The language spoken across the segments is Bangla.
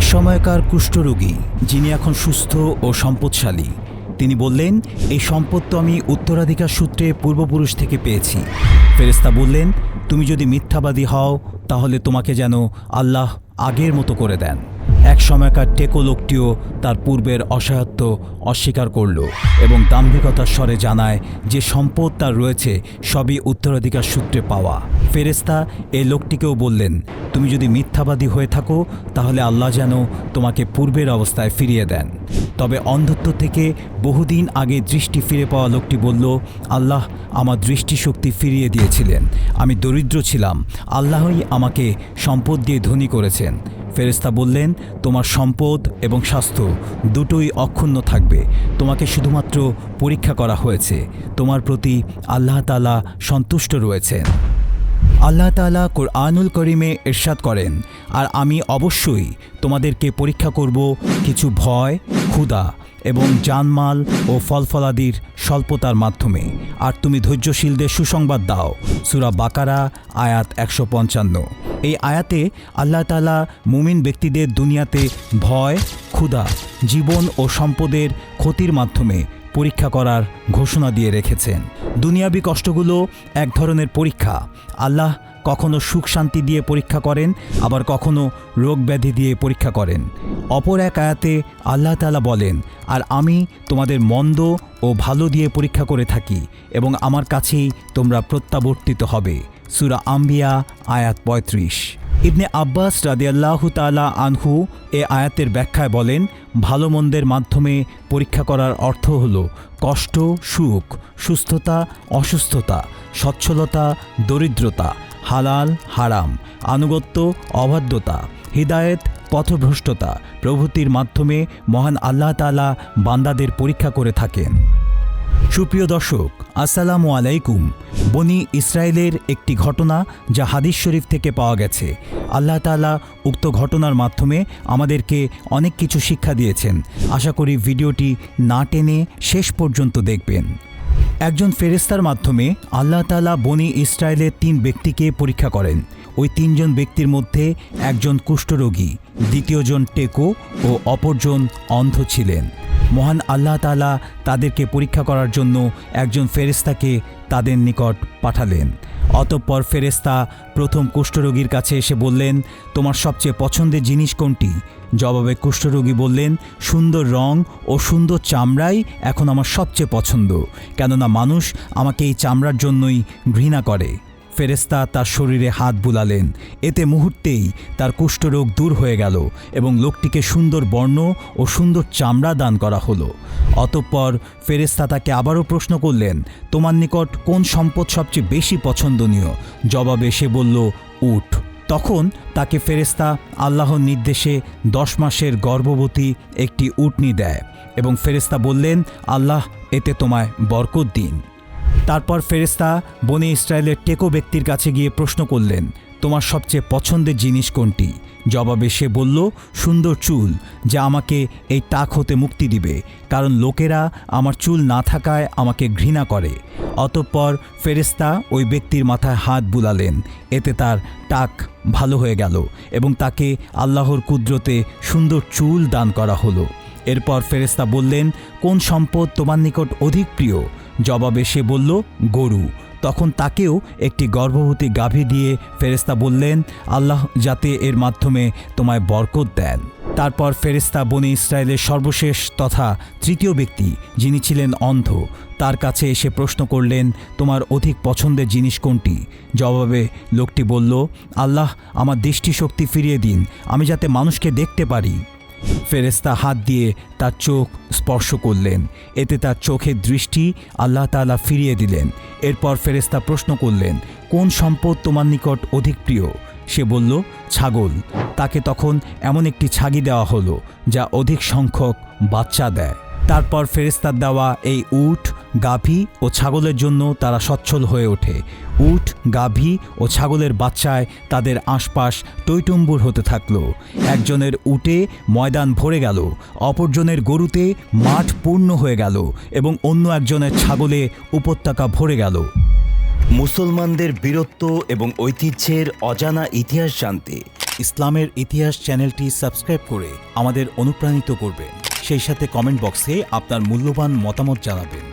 এক সময়কার কুষ্ঠরোগী, যিনি এখন সুস্থ ও সম্পদশালী। তিনি বললেন, এই সম্পদ তো আমি উত্তরাধিকার সূত্রে পূর্বপুরুষ থেকে পেয়েছি। ফেরেস্তা বললেন, তুমি যদি মিথ্যাবাদী হও, তাহলে তোমাকে যেন আল্লাহ আগের মতো করে দেন। এক সময়কার টেকো লোকটিও তার পূর্বের অসহায়ত্ব অস্বীকার করল এবং দাম্ভিকতার স্বরে জানায় যে সম্পদ তার রয়েছে, সবই উত্তরাধিকার সূত্রে পাওয়া। ফেরেস্তা এই লোকটিকেও বললেন, তুমি যদি মিথ্যাবাদী হয়ে থাকো, তাহলে আল্লাহ যেন তোমাকে পূর্বের অবস্থায় ফিরিয়ে দেন। তবে অন্ধত্ব থেকে বহুদিন আগে দৃষ্টি ফিরে পাওয়া লোকটি বলল, আল্লাহ আমার দৃষ্টিশক্তি ফিরিয়ে দিয়েছিলেন। আমি দরিদ্র ছিলাম। আল্লাহই আমাকে সম্পদ দিয়ে ধনী করেছেন। ফেরেস্তা বললেন, তোমার সম্পদ এবং স্বাস্থ্য দুটোই অক্ষুণ্ণ থাকবে। তোমাকে শুধুমাত্র পরীক্ষা করা হয়েছে। তোমার প্রতি আল্লাহ তালা সন্তুষ্ট রয়েছেন। আল্লাহ তালা কোরআনুল করিমে এরশাদ করেন, আর আমি অবশ্যই তোমাদেরকে পরীক্ষা করব কিছু ভয়, ক্ষুধা এবং জানমাল ও ফলফলাদির স্বল্পতার মাধ্যমে। আর তুমি ধৈর্যশীলদের সুসংবাদ দাও। সুরা বাকারা, আয়াত একশো পঞ্চান্ন। এই আয়াতে আল্লাহ তালা মুমিন ব্যক্তিদের দুনিয়াতে ভয়, ক্ষুধা, জীবন ও সম্পদের ক্ষতির মাধ্যমে পরীক্ষা করার ঘোষণা দিয়ে রেখেছেন। দুনিয়াবি কষ্টগুলো এক ধরনের পরীক্ষা। আল্লাহ কখনো সুখ শান্তি দিয়ে পরীক্ষা করেন, আবার কখনো রোগ ব্যাধি দিয়ে পরীক্ষা করেন। অপর এক আয়াতে আল্লাহ তালা বলেন, আর আমি তোমাদের মন্দ ও ভালো দিয়ে পরীক্ষা করে থাকি এবং আমার কাছেই তোমরা প্রত্যাবর্তিত হবে। সুরা আম্বিয়া, আয়াত পঁয়ত্রিশ। ইবনে আব্বাস রাদিয়াল্লাহু তালা আনহু এ আয়াতের ব্যাখ্যায় বলেন ভালো মন্দের মাধ্যমে পরীক্ষা করার অর্থ হল কষ্ট, সুখ, সুস্থতা, অসুস্থতা, সচ্ছলতা, দরিদ্রতা, হালাল, হারাম, আনুগত্য, অবাধ্যতা, হৃদায়ত, পথভ্রষ্টতা প্রভৃতির মাধ্যমে মহান আল্লাহ তালা বান্দাদের পরীক্ষা করে থাকেন। সুপ্রিয় দর্শক আসসালামু আলাইকুম। বনি ইসরায়েলের একটি ঘটনা যা হাদিস শরীফ থেকে পাওয়া গেছে। আল্লাহ তালা উক্ত ঘটনার মাধ্যমে আমাদেরকে অনেক কিছু শিক্ষা দিয়েছেন। আশা করি ভিডিওটি না টেনে শেষ পর্যন্ত দেখবেন। একজন ফেরেস্তার মাধ্যমে আল্লাহ তালা বনি ইসরায়েলের তিন ব্যক্তিকে পরীক্ষা করেন। ওই তিনজন ব্যক্তির মধ্যে একজন কুষ্ঠরোগী, দ্বিতীয়জন টেকো ও অপরজন অন্ধ ছিলেন। মহান আল্লাহ তালা তাদেরকে পরীক্ষা করার জন্য একজন ফেরেস্তাকে তাদের নিকট পাঠালেন। অতঃপর ফেরেস্তা প্রথম কুষ্ঠরোগীর কাছে এসে বললেন, তোমার সবচেয়ে পছন্দের জিনিস কোনটি? জবাবে কুষ্ঠরোগী বললেন, সুন্দর রং ও সুন্দর চামড়াই এখন আমার সবচেয়ে পছন্দ। কেননা মানুষ আমাকে এই চামড়ার জন্যই ঘৃণা করে। ফেরেস্তা তার শরীরে হাত বুলালেন। এতে মুহূর্তেই তার কুষ্ঠরোগ দূর হয়ে গেল এবং লোকটিকে সুন্দর বর্ণ ও সুন্দর চামড়া দান করা হলো। অতঃপর ফেরেস্তা তাকে আবারও প্রশ্ন করলেন, তোমার নিকট কোন সম্পদ সবচেয়ে বেশি পছন্দনীয়? জবাবে সে বলল উঠ তখন তাকে ফেরেস্তা আল্লাহর নির্দেশে দশ মাসের গর্ভবতী একটি উটনি দেয় এবং ফেরেস্তা বললেন, আল্লাহ এতে তোমায় বরকত দিন। তারপর ফেরেস্তা বনে ইসরায়েলের টেকো ব্যক্তির কাছে গিয়ে প্রশ্ন করলেন, তোমার সবচেয়ে পছন্দের জিনিস কোনটি? জবাবে সে বলল, সুন্দর চুল, যা আমাকে এই টাক হতে মুক্তি দিবে, কারণ লোকেরা আমার চুল না থাকায় আমাকে ঘৃণা করে। অতঃপর ফেরেস্তা ওই ব্যক্তির মাথায় হাত বুলালেন, এতে তার টাক ভালো হয়ে গেল এবং তাকে আল্লাহর কুদরতে সুন্দর চুল দান করা হলো। এরপর ফেরেস্তা বললেন, কোন সম্পদ তোমার নিকট অধিক প্রিয়? জবাবে সে বলল, গরু। তখন তাকেও একটি গর্ভবতী গাভী দিয়ে ফেরেস্তা বললেন, আল্লাহ যাতে এর মাধ্যমে তোমায় বরকত দেন। তারপর ফেরেস্তা বনি ইসরায়েলের সর্বশেষ তথা তৃতীয় ব্যক্তি, যিনি ছিলেন অন্ধ, তার কাছে এসে প্রশ্ন করলেন, তোমার অধিক পছন্দের জিনিস কোনটি? জবাবে লোকটি বলল, আল্লাহ আমার দৃষ্টিশক্তি ফিরিয়ে দিন, আমি যাতে মানুষকে দেখতে পারি। ফেরেস্তা হাত দিয়ে তার চোখ স্পর্শ করলেন। এতে তার চোখের দৃষ্টি আল্লাহ তালা ফিরিয়ে দিলেন। এরপর ফেরেস্তা প্রশ্ন করলেন, কোন সম্পদ তোমার নিকট অধিক প্রিয়? সে বলল, ছাগল। তাকে তখন এমন একটি ছাগি দেওয়া হলো, যা অধিক সংখ্যক বাচ্চা দেয়। তারপর ফেরেস্তার দেওয়া এই উট গাভী ও ছাগলের জন্য তারা সচ্ছল হয়ে ওঠে। উট, গাভী ও ছাগলের বাচ্চায় তাদের আশপাশ টৈটুম্বুর হতে থাকল। একজনের উটে ময়দান ভরে গেল, অপরজনের গরুতে মাঠ পূর্ণ হয়ে গেল এবং অন্য একজনের ছাগলে উপত্যকা ভরে গেল। মুসলমানদের বীরত্ব এবং ঐতিহ্যের অজানা ইতিহাস জানতে ইসলামের ইতিহাস চ্যানেলটি সাবস্ক্রাইব করে আমাদের অনুপ্রাণিত করবেন। সেই সাথে কমেন্ট বক্সে আপনার মূল্যবান মতামত জানাবেন।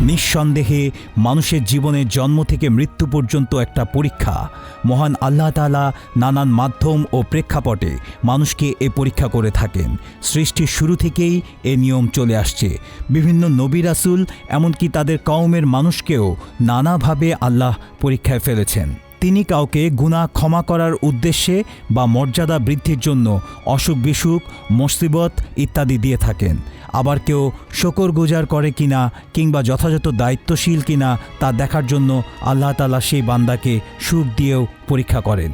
নিঃসন্দেহে মানুষের জীবনে জন্ম থেকে মৃত্যু পর্যন্ত একটা পরীক্ষা। মহান আল্লাহ তালা নানান মাধ্যম ও প্রেক্ষাপটে মানুষকে এ পরীক্ষা করে থাকেন। সৃষ্টির শুরু থেকেই এ নিয়ম চলে আসছে। বিভিন্ন নবী রাসুল, এমনকি তাদের কওমের মানুষকেও নানাভাবে আল্লাহ পরীক্ষায় ফেলেছেন। তিনি কাউকে গুনাহ ক্ষমা করার উদ্দেশ্যে বা মর্যাদা বৃদ্ধির জন্য অসুখ বিসুখ, মুসিবত ইত্যাদি দিয়ে থাকেন। আবার কেউ শকর গুজার করে কিনা কিংবা যথাযথ দায়িত্বশীল কিনা তা দেখার জন্য আল্লাহ তাআলা সেই বান্দাকে সুখ দিয়েও পরীক্ষা করেন।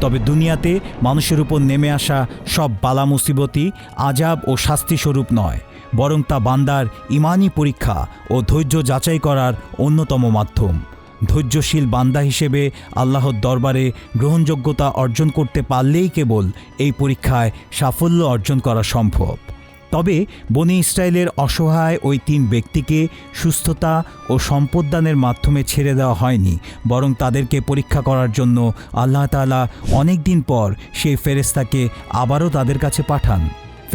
তবে দুনিয়াতে মানুষের উপর নেমে আসা সব বালা মুসিবতই আজাব ও শাস্তিস্বরূপ নয়, বরং তা বান্দার ইমানি পরীক্ষা ও ধৈর্য যাচাই করার অন্যতম মাধ্যম। ধৈর্যশীল বান্দা হিসেবে আল্লাহর দরবারে গ্রহণযোগ্যতা অর্জন করতে পারলেই কেবল এই পরীক্ষায় সাফল্য অর্জন করা সম্ভব। তবে বনি ইসরায়েলের অসহায় ওই তিন ব্যক্তিকে সুস্থতা ও সম্পদদানের মাধ্যমে ছেড়ে দেওয়া হয়নি, বরং তাদেরকে পরীক্ষা করার জন্য আল্লাহ তাআলা অনেক দিন পর সেই ফেরেস্তাকে আবারও তাদের কাছে পাঠান।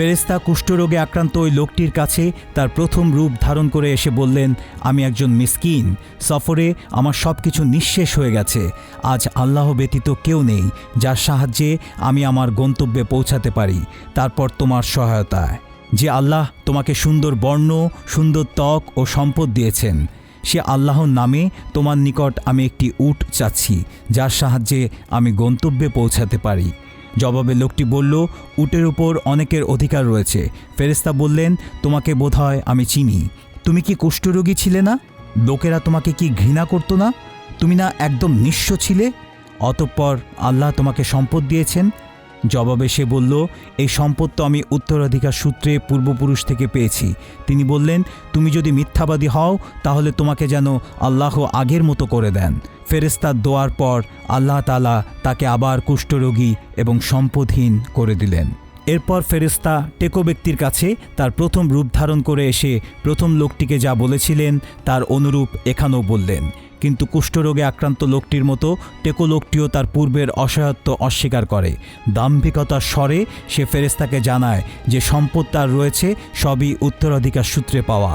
ফেরেস্তা কুষ্ঠরোগে আক্রান্ত ওই লোকটির কাছে তার প্রথম রূপ ধারণ করে এসে বললেন, আমি একজন মিসকিন। সফরে আমার সব কিছু নিঃশেষ হয়ে গেছে। আজ আল্লাহ ব্যতীত কেউ নেই, যার সাহায্যে আমি আমার গন্তব্যে পৌঁছাতে পারি। তারপর তোমার সহায়তায়। যে আল্লাহ তোমাকে সুন্দর বর্ণ, সুন্দর ত্বক ও সম্পদ দিয়েছেন, সে আল্লাহর নামে তোমার নিকট আমি একটি উট চাচ্ছি, যার সাহায্যে আমি গন্তব্যে পৌঁছাতে পারি। জবাবে লোকটি বলল, উটের উপর অনেকের অধিকার রয়েছে। ফেরেস্তা বললেন, তোমাকে বোধহয় আমি চিনি। তুমি কি কুষ্ঠরোগী ছিলে না? লোকেরা তোমাকে কি ঘৃণা করতো না? তুমি না একদম নিঃস্ব ছিলে? অতঃপর আল্লাহ তোমাকে সম্পদ দিয়েছেন। জবাবে সে বলল, এই সম্পদ তো আমি উত্তরাধিকার সূত্রে পূর্বপুরুষ থেকে পেয়েছি। তিনি বললেন, তুমি যদি মিথ্যাবাদী হও, তাহলে তোমাকে যেন আল্লাহ আগের মতো করে দেন। ফেরেস্তার দোয়ার পর আল্লাহ তালা তাকে আবার কুষ্ঠরোগী এবং সম্পদহীন করে দিলেন। এরপর ফেরেস্তা টেকো ব্যক্তির কাছে তার প্রথম রূপ ধারণ করে এসে প্রথম লোকটিকে যা বলেছিলেন তার অনুরূপ এখানেও বললেন। কিন্তু কুষ্ঠরোগে আক্রান্ত লোকটির মতো টেকো লোকটিও তার পূর্বের অসহায়ত্ব অস্বীকার করে। দাম্ভিকতার স্বরে সে ফেরেস্তাকে জানায় যে সম্পদ তার রয়েছে, সবই উত্তরাধিকার সূত্রে পাওয়া।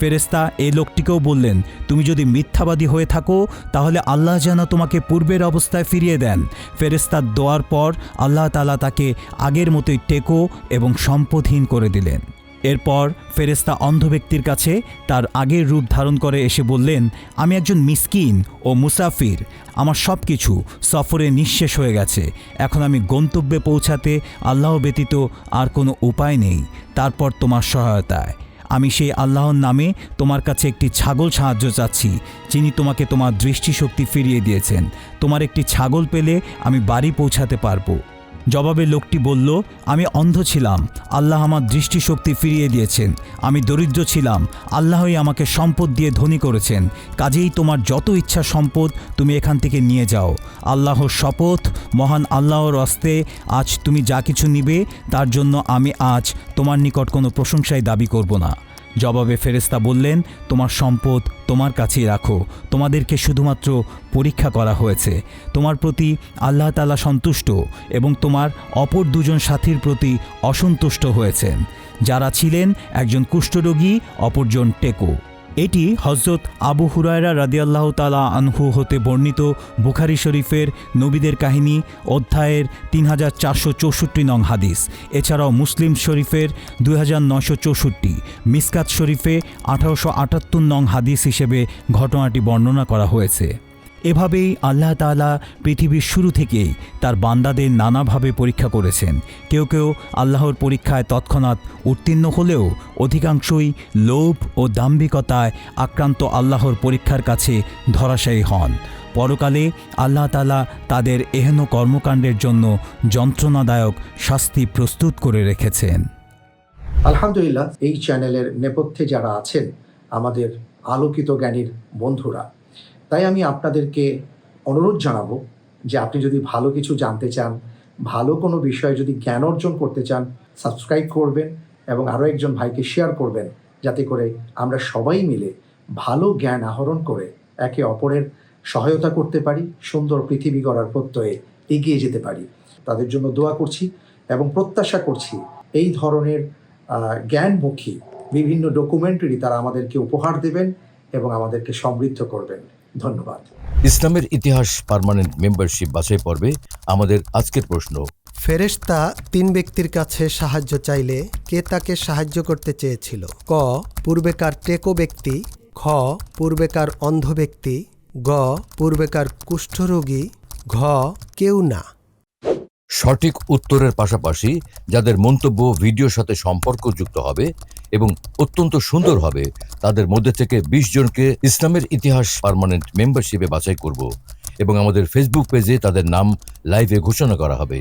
ফেরেস্তা এই লোকটিকেও বললেন, তুমি যদি মিথ্যাবাদী হয়ে থাকো, তাহলে আল্লাহ যেন তোমাকে পূর্বের অবস্থায় ফিরিয়ে দেন। ফেরেস্তার দোয়ার পর আল্লাহ তালা তাকে আগের মতোই টেকো এবং সম্পদহীন করে দিলেন। এরপর ফেরেস্তা অন্ধ ব্যক্তির কাছে তার আগের রূপ ধারণ করে এসে বললেন, আমি একজন মিসকিন ও মুসাফির। আমার সব কিছু সফরে নিঃশেষ হয়ে গেছে। এখন আমি গন্তব্যে পৌঁছাতে আল্লাহ ব্যতীত আর কোনো উপায় নেই। তারপর তোমার সহায়তায়। আমি সেই আল্লাহর নামে তোমার কাছে একটি ছাগল সাহায্য চাচ্ছি, যিনি তোমাকে তোমার দৃষ্টিশক্তি ফিরিয়ে দিয়েছেন। তোমার একটি ছাগল পেলে আমি বাড়ি পৌঁছাতে পারব। জবাবে লোকটি বলল, আমি অন্ধ ছিলাম। আল্লাহ আমার দৃষ্টিশক্তি ফিরিয়ে দিয়েছেন। আমি দরিদ্র ছিলাম। আল্লাহই আমাকে সম্পদ দিয়ে ধনী করেছেন। কাজেই তোমার যত ইচ্ছা সম্পদ, তুমি এখান থেকে নিয়ে যাও। আল্লাহর শপথ, মহান আল্লাহর অস্তে আজ তুমি যা কিছু নিবে, তার জন্য আমি আজ তোমার নিকট কোনো প্রশংসাই দাবি করব না। জবাবে ফেরেস্তা বললেন, তোমার সম্পদ তোমার কাছেই রাখো। তোমাদেরকে শুধুমাত্র পরীক্ষা করা হয়েছে। তোমার প্রতি আল্লাহ তালা সন্তুষ্ট এবং তোমার অপর দুজন সাথীর প্রতি অসন্তুষ্ট হয়েছেন। যারা ছিলেন একজন কুষ্ঠরোগী, অপরজন টেকো। এটি হজরত আবু হুরায়রা রাদিয়াল্লাহ তালা আনহু হতে বর্ণিত বুখারি শরীফের নবীদের কাহিনী, অধ্যায়ের তিন হাজার চারশো চৌষট্টি নং হাদিস। এছাড়াও মুসলিম শরীফের দুই হাজার নশো চৌষট্টি, মিসকাত শরীফে আঠারোশো আটাত্তর নং হাদিস হিসেবে ঘটনাটি বর্ণনা করা হয়েছে। এভাবেই আল্লাহ তাআলা পৃথিবীর শুরু থেকেই তার বান্দাদের নানাভাবে পরীক্ষা করেছেন। কেউ কেউ আল্লাহর পরীক্ষায় তৎক্ষণাৎ উত্তীর্ণ হলেও অধিকাংশই লোভ ও দাম্ভিকতায় আক্রান্ত আল্লাহর পরীক্ষার কাছে ধরাশায়ী হন। পরকালে আল্লাহ তাআলা তাদের এহেন কর্মকাণ্ডের জন্য যন্ত্রণাদায়ক শাস্তি প্রস্তুত করে রেখেছেন। আলহামদুলিল্লাহ, এই চ্যানেলের নেপথ্যে যারা আছেন, আমাদের আলোকিত জ্ঞানীর বন্ধুরা তাই আমি আপনাদেরকে অনুরোধ জানাব যে আপনি যদি ভালো কিছু জানতে চান, ভালো কোনো বিষয়ে যদি জ্ঞান অর্জন করতে চান সাবস্ক্রাইব করবেন এবং আরও একজন ভাইকে শেয়ার করবেন। যাতে করে আমরা সবাই মিলে ভালো জ্ঞান আহরণ করে একে অপরের সহায়তা করতে পারি, সুন্দর পৃথিবী গড়ার প্রত্যয়ে এগিয়ে যেতে পারি। তাদের জন্য দোয়া করছি এবং প্রত্যাশা করছি এই ধরনের জ্ঞানমুখী বিভিন্ন ডকুমেন্টারি তারা আমাদেরকে উপহার দেবেন এবং আমাদেরকে সমৃদ্ধ করবেন। ধন্যবাদ। ইসলামের ইতিহাস পার্মানেন্ট মেম্বারশিপ বাছাই পর্বে আমাদের আজকের প্রশ্ন ফেরেশতা তিন ব্যক্তির কাছে সাহায্য চাইলে কে তাকে সাহায্য করতে চেয়েছিল? ক পূর্বেকার টেকো ব্যক্তি খ পূর্বেকার অন্ধ ব্যক্তি গ পূর্বেকার কুষ্ঠরোগী ঘ কেউ না। সঠিক উত্তরের পাশাপাশি যাদের মন্তব্য ভিডিওর সাথে সম্পর্কযুক্ত হবে এবং অত্যন্ত সুন্দর হবে। তাদের মধ্যে থেকে বিশ জনকে ইসলামের ইতিহাস পারমানেন্ট মেম্বারশিপে বাছাই করব এবং আমাদের ফেসবুক পেজে তাদের নাম লাইভে ঘোষণা করা হবে।